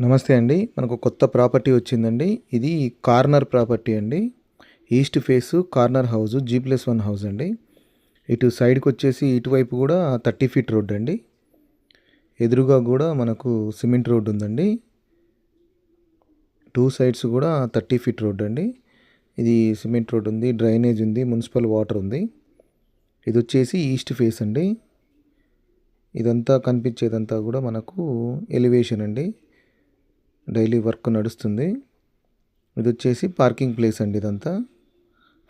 నమస్తే అండి. మనకు కొత్త ప్రాపర్టీ వచ్చిందండి. ఇది కార్నర్ ప్రాపర్టీ అండి. East face corner house G plus one house అండి. ఇటు సైడ్కి వచ్చేసి ఇటువైపు కూడా థర్టీ ఫీట్ రోడ్ అండి. ఎదురుగా కూడా మనకు సిమెంట్ రోడ్ ఉందండి. టూ సైడ్స్ కూడా థర్టీ ఫీట్ రోడ్ అండి. ఇది సిమెంట్ రోడ్ ఉంది డ్రైనేజ్ ఉంది మున్సిపల్ వాటర్ ఉంది. ఇది వచ్చేసి ఈస్ట్ ఫేస్ అండి. ఇదంతా కనిపించేదంతా కూడా మనకు ఎలివేషన్ అండి. డైలీ వర్క్ నడుస్తుంది. ఇది వచ్చేసి పార్కింగ్ ప్లేస్ అండి ఇదంతా.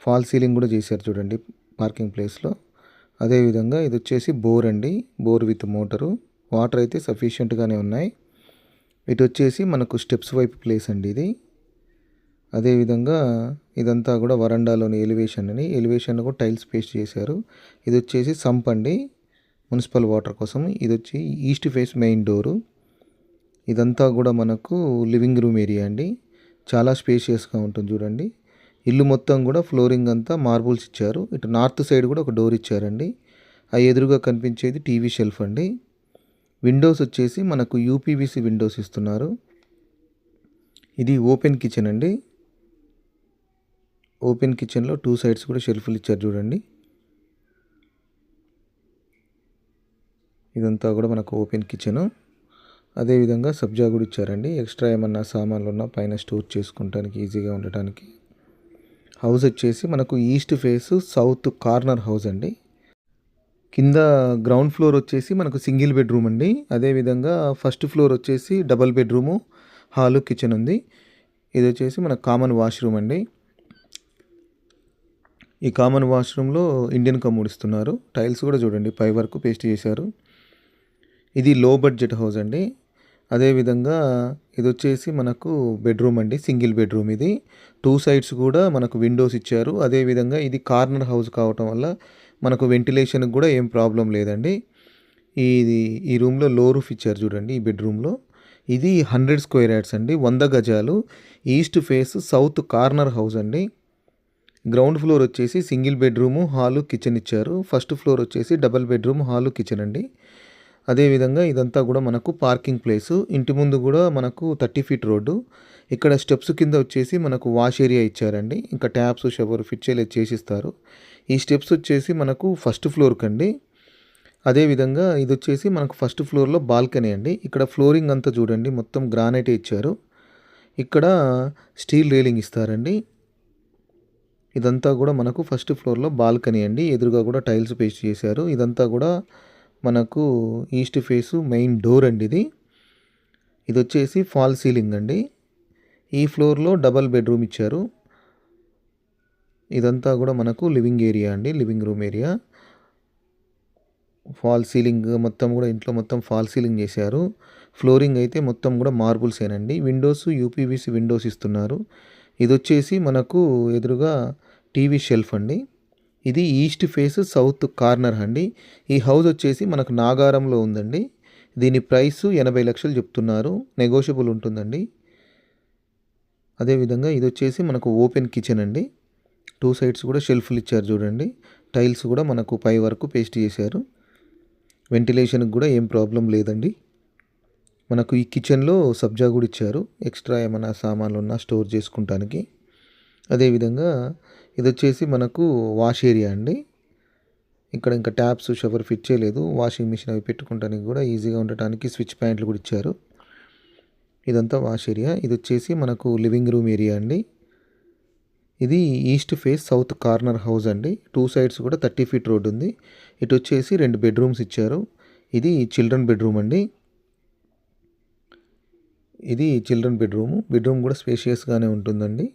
ఫాల్ సీలింగ్ కూడా చేశారు చూడండి పార్కింగ్ ప్లేస్లో. అదేవిధంగా ఇది వచ్చేసి బోర్ అండి. Bore with motor. వాటర్ అయితే సఫిషియెంట్గానే ఉన్నాయి. ఇటు వచ్చేసి మనకు స్టెప్స్ వైపు ప్లేస్ అండి ఇది. అదేవిధంగా ఇదంతా కూడా వరండాలోని ఎలివేషన్ అని ఎలివేషన్ కూడా టైల్స్ పేస్ట్ చేశారు. ఇది వచ్చేసి సంప్ అండి మున్సిపల్ వాటర్ కోసం. ఇది వచ్చి ఈస్ట్ ఫేస్ మెయిన్ డోరు. ఇదంతా కూడా మనకు లివింగ్ రూమ్ ఏరియా అండి. చాలా స్పేషియస్గా ఉంటుంది చూడండి. ఇల్లు మొత్తం కూడా ఫ్లోరింగ్ అంతా మార్బుల్స్ ఇచ్చారు. ఇటు నార్త్ సైడ్ కూడా ఒక డోర్ ఇచ్చారండి. ఆ ఎదురుగా కనిపించేది టీవీ షెల్ఫ్ అండి. విండోస్ వచ్చేసి మనకు యూపీవీసీ విండోస్ ఇస్తున్నారు. ఇది ఓపెన్ కిచెన్ అండి. ఓపెన్ కిచెన్లో టూ సైడ్స్ కూడా షెల్ఫ్లు ఇచ్చారు చూడండి. ఇదంతా కూడా మనకు ఓపెన్ కిచెను. అదేవిధంగా సబ్జా కూడా ఇచ్చారండి. ఎక్స్ట్రా ఏమన్నా సామాన్లు ఉన్నా పైన స్టోర్ చేసుకుంటానికి ఈజీగా ఉండటానికి. హౌస్ వచ్చేసి మనకు east face south corner house అండి. కింద గ్రౌండ్ ఫ్లోర్ వచ్చేసి మనకు సింగిల్ బెడ్రూమ్ అండి. అదేవిధంగా ఫస్ట్ ఫ్లోర్ వచ్చేసి డబల్ బెడ్రూము హాలు కిచెన్ ఉంది. ఇది వచ్చేసి మన కామన్ వాష్రూమ్ అండి. ఈ కామన్ వాష్రూమ్లో ఇండియన్ కమోడ్ ఇస్తున్నారు. టైల్స్ కూడా చూడండి పై వరకు పేస్ట్ చేశారు. ఇది లో బడ్జెట్ హౌస్ అండి. అదేవిధంగా ఇది వచ్చేసి మనకు బెడ్రూమ్ అండి సింగిల్ బెడ్రూమ్ ఇది. టూ సైడ్స్ కూడా మనకు విండోస్ ఇచ్చారు. అదేవిధంగా ఇది కార్నర్ హౌస్ కావటం వల్ల మనకు వెంటిలేషన్కి కూడా ఏం ప్రాబ్లం లేదండి. ఇది ఈ రూమ్లో లో రూఫ్ ఇచ్చారు చూడండి ఈ బెడ్రూమ్లో. ఇది హండ్రెడ్ స్క్వేర్ యార్డ్స్ అండి వంద గజాలు. East face south corner house అండి. గ్రౌండ్ ఫ్లోర్ వచ్చేసి సింగిల్ బెడ్రూము హాలు కిచెన్ ఇచ్చారు. ఫస్ట్ ఫ్లోర్ వచ్చేసి డబల్ బెడ్రూమ్ హాలు కిచెన్ అండి. అదేవిధంగా ఇదంతా కూడా మనకు పార్కింగ్ ప్లేసు. ఇంటి ముందు కూడా మనకు థర్టీ ఫీట్ రోడ్డు. ఇక్కడ స్టెప్స్ కింద వచ్చేసి మనకు వాష్ ఏరియా ఇచ్చారండి. ఇంకా ట్యాప్స్ షవర్ ఫిట్ చేయలేదు చేసిస్తారు. ఈ స్టెప్స్ వచ్చేసి మనకు ఫస్ట్ ఫ్లోర్కి అండి అదేవిధంగా ఇది వచ్చేసి మనకు ఫస్ట్ ఫ్లోర్లో బాల్కనీ అండి. ఇక్కడ ఫ్లోరింగ్ అంతా చూడండి. మొత్తం గ్రానైట్ ఇచ్చారు. ఇక్కడ స్టీల్ రైలింగ్ ఇస్తారండి. ఇదంతా కూడా మనకు ఫస్ట్ ఫ్లోర్లో బాల్కనీ అండి. ఎదురుగా కూడా టైల్స్ పేస్ట్ చేశారు. ఇదంతా కూడా మనకు ఈస్ట్ ఫేసు మెయిన్ డోర్ అండి ఇది. ఇది వచ్చేసి ఫాల్ సీలింగ్ అండి. ఈ ఫ్లోర్లో డబల్ బెడ్రూమ్ ఇచ్చారు. ఇదంతా కూడా మనకు లివింగ్ ఏరియా అండి living room area. Fall ceiling మొత్తం కూడా ఇంట్లో మొత్తం ఫాల్ సీలింగ్ చేశారు. ఫ్లోరింగ్ అయితే మొత్తం కూడా మార్బుల్స్ ఏనండి. విండోస్ యూపీవీసీ విండోస్ ఇస్తున్నారు. ఇది వచ్చేసి మనకు ఎదురుగా టీవీ షెల్ఫ్ అండి. ఇది ఈస్ట్ ఫేస్ సౌత్ కార్నర్ అండి. ఈ హౌస్ వచ్చేసి మనకు నాగారంలో ఉందండి. దీని ప్రైస్ ఎనభై లక్షలు చెప్తున్నారు. నెగోషియబుల్ ఉంటుందండి. అదేవిధంగా ఇది వచ్చేసి మనకు ఓపెన్ కిచెన్ అండి. టూ సైడ్స్ కూడా షెల్ఫ్లు ఇచ్చారు చూడండి. టైల్స్ కూడా మనకు పై వరకు పేస్ట్ చేశారు. వెంటిలేషన్కి కూడా ఏం ప్రాబ్లం లేదండి. మనకు ఈ కిచెన్లో సబ్జా కూడా ఇచ్చారు. ఎక్స్ట్రా ఏమైనా సామాన్లు ఉన్నా స్టోర్ చేసుకుంటానికి. అదేవిధంగా ఇది వచ్చేసి మనకు వాష్ ఏరియా అండి. ఇక్కడ ఇంకా ట్యాప్స్ షవర్ ఫిట్ చేయలేదు. వాషింగ్ మిషన్ అవి పెట్టుకోవడానికి కూడా ఈజీగా ఉండటానికి స్విచ్ ప్యాంట్లు కూడా ఇచ్చారు. ఇదంతా వాష్ ఏరియా. ఇది వచ్చేసి మనకు లివింగ్ రూమ్ ఏరియా అండి. ఇది east face south corner house అండి. టూ సైడ్స్ కూడా థర్టీ ఫీట్ రోడ్ ఉంది. ఇటు వచ్చేసి రెండు బెడ్రూమ్స్ ఇచ్చారు. ఇది చిల్డ్రన్ బెడ్రూమ్ అండి. ఇది చిల్డ్రన్ బెడ్రూము. బెడ్రూమ్ కూడా స్పేషియస్గానే ఉంటుందండి.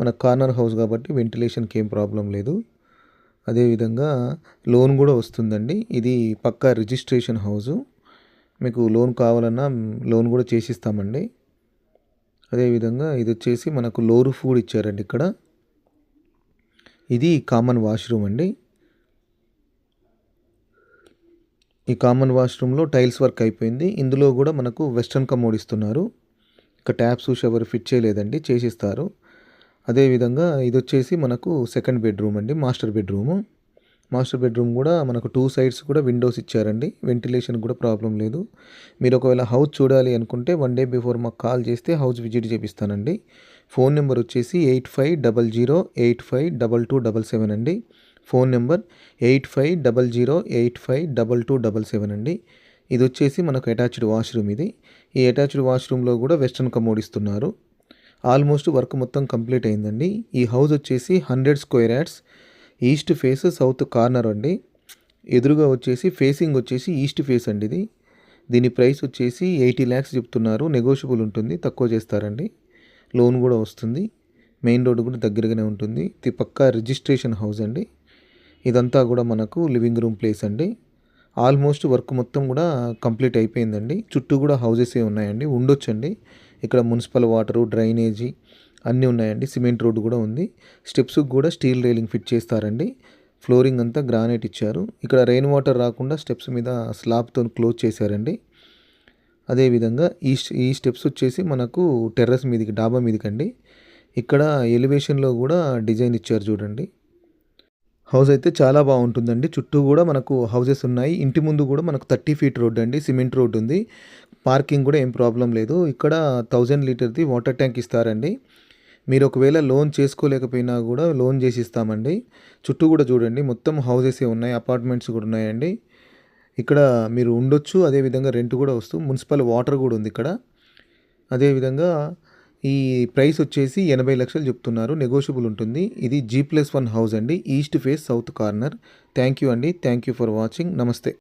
మన కార్నర్ హౌస్ కాబట్టి వెంటిలేషన్కి ఏం ప్రాబ్లం లేదు. అదేవిధంగా లోన్ కూడా వస్తుందండి. ఇది పక్కా రిజిస్ట్రేషన్ హౌజు మీకు లోన్ కావాలన్నా లోన్ కూడా చేసిస్తామండి. అదేవిధంగా ఇది వచ్చేసి మనకు లోరు ఫుడ్ ఇచ్చారండి ఇక్కడ. ఇది కామన్ వాష్రూమ్ అండి. ఈ కామన్ వాష్రూమ్లో టైల్స్ వర్క్ అయిపోయింది. ఇందులో కూడా మనకు వెస్ట్రన్ కమోడ్ ఇస్తున్నారు. ఇక ట్యాప్స్ షవర్ ఫిట్ చేయలేదండి చేసిస్తారు. అదేవిధంగా ఇది వచ్చేసి మనకు సెకండ్ బెడ్రూమ్ అండి మాస్టర్ బెడ్రూము. మాస్టర్ బెడ్రూమ్ కూడా మనకు టూ సైడ్స్ కూడా విండోస్ ఇచ్చారండి వెంటిలేషన్ కూడా ప్రాబ్లం లేదు. మీరు ఒకవేళ హౌస్ చూడాలి అనుకుంటే వన్ డే బిఫోర్ మాకు కాల్ చేస్తే హౌస్ విజిట్ చేపిస్తానండి. ఫోన్ నెంబర్ వచ్చేసి eight five double zero eight five double two double seven అండి. Phone number eight five double zero eight five double two double seven అండి. ఇది వచ్చేసి మనకు అటాచ్డ్ వాష్రూమ్ ఇది. ఈ అటాచ్డ్ వాష్రూమ్లో కూడా వెస్ట్రన్ కమోడ్ ఇస్తున్నారు. ఆల్మోస్ట్ వర్క్ మొత్తం కంప్లీట్ అయిందండి. ఈ హౌస్ వచ్చేసి hundred square yards east face south corner అండి. ఎదురుగా వచ్చేసి ఫేసింగ్ వచ్చేసి ఈస్ట్ ఫేస్ అండి ఇది. దీని ప్రైస్ వచ్చేసి ఎయిటీ ల్యాక్స్ చెప్తున్నారు. నెగోషియబుల్ ఉంటుంది తక్కువ చేస్తారండి. లోన్ కూడా వస్తుంది. మెయిన్ రోడ్ కూడా దగ్గరగానే ఉంటుంది. ఇది పక్కా రిజిస్ట్రేషన్ హౌస్ అండి. ఇదంతా కూడా మనకు లివింగ్ రూమ్ ప్లేస్ అండి. ఆల్మోస్ట్ వర్క్ మొత్తం కూడా కంప్లీట్ అయిపోయిందండి. చుట్టూ కూడా హౌజెసే ఉన్నాయండి. ఉండొచ్చండి. ఇక్కడ మున్సిపల్ వాటరు డ్రైనేజీ అన్నీ ఉన్నాయండి. సిమెంట్ రోడ్డు కూడా ఉంది. స్టెప్స్ కూడా స్టీల్ రైలింగ్ ఫిట్ చేస్తారండి. ఫ్లోరింగ్ అంతా గ్రానైట్ ఇచ్చారు. ఇక్కడ రెయిన్ వాటర్ రాకుండా స్టెప్స్ మీద స్లాబ్తో క్లోజ్ చేశారండి. అదేవిధంగా ఈ ఈ స్టెప్స్ వచ్చేసి మనకు టెర్రస్ మీదకి డాబా మీదకండి. ఇక్కడ ఎలివేషన్లో కూడా డిజైన్ ఇచ్చారు చూడండి. హౌస్ అయితే చాలా బాగుంటుందండి. చుట్టూ కూడా మనకు హౌజెస్ ఉన్నాయి. ఇంటి ముందు కూడా మనకు థర్టీ ఫీట్ రోడ్ అండి. సిమెంట్ రోడ్ ఉంది. పార్కింగ్ కూడా ఏం ప్రాబ్లం లేదు. ఇక్కడ థౌజండ్ లీటర్ది వాటర్ ట్యాంక్ ఇస్తారండి. మీరు ఒకవేళ లోన్ చేసుకోలేకపోయినా కూడా లోన్ చేసి ఇస్తామండి. చుట్టూ కూడా చూడండి. మొత్తం హౌజెసే ఉన్నాయి. అపార్ట్మెంట్స్ కూడా ఉన్నాయండి. ఇక్కడ మీరు ఉండొచ్చు. అదేవిధంగా రెంట్ కూడా వస్తూ మున్సిపల్ వాటర్ కూడా ఉంది ఇక్కడ. అదేవిధంగా ఈ ప్రైస్ వచ్చేసి ఎనభై లక్షలు చెప్తున్నారు. నెగోషియబుల్ ఉంటుంది. ఇది జీ ప్లస్ వన్ హౌస్ అండి. East face south corner thank you అండి. థ్యాంక్ యూ ఫర్ వాచింగ్ నమస్తే